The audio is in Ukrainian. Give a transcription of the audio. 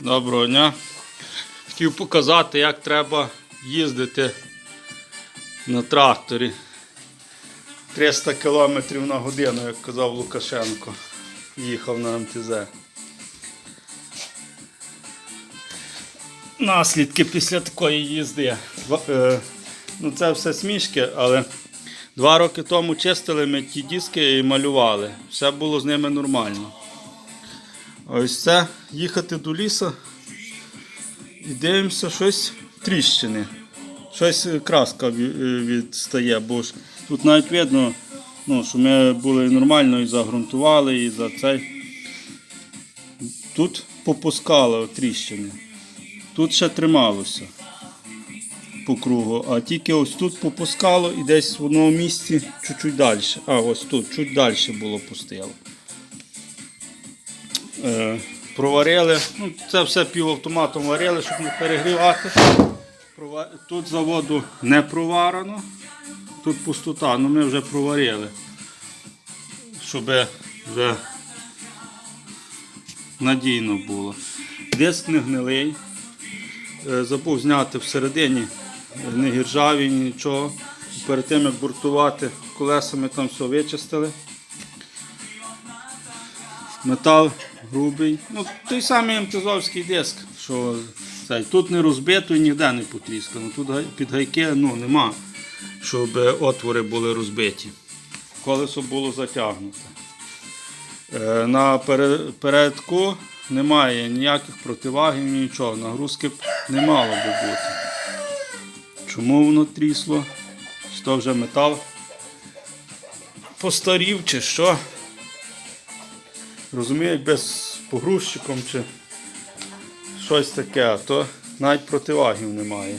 Доброго дня. Хотів показати, як треба їздити на тракторі. 300 км на годину, як казав Лукашенко. Їхав на МТЗ. Наслідки після такої їзди. Е, Ну, це все смішки, але два роки тому чистили ми ті диски і малювали. Все було з ними нормально. Ось це їхати до лісу і дивимося щось тріщини. Щось е, краска е, відстає, бо ж тут навіть видно, ну, що ми були нормально і загрунтували, і за цей. Тут попускало тріщини. Тут ще трималося по кругу, а тільки ось тут попускало і десь в одному місці чуть-чуть далі. А, ось тут, чуть далі було пустило. Е, проварили. Ну, це все півавтоматом варили, щоб не перегрівати. Тут заводу не проварено, тут пустота, ну ми вже проварили, щоб вже надійно було. Диск не гнилий. Е, Забув зняти всередині не гіржаві, нічого. Перед тим як буртувати колесами там все вичистили. Метал грубий. Ну, той самий МТЗовський диск, що цей. тут не розбито і ніде не потріскано. Тут під гайки ну, нема, щоб отвори були розбиті. Колесо було затягнуте. Е, На передку немає ніяких противагів, нічого. Нагрузки не мало би бути. Чому воно трісло? То вже метал постарів чи що? Розумію, якби з погрузчиком чи щось таке, то навіть противагів немає.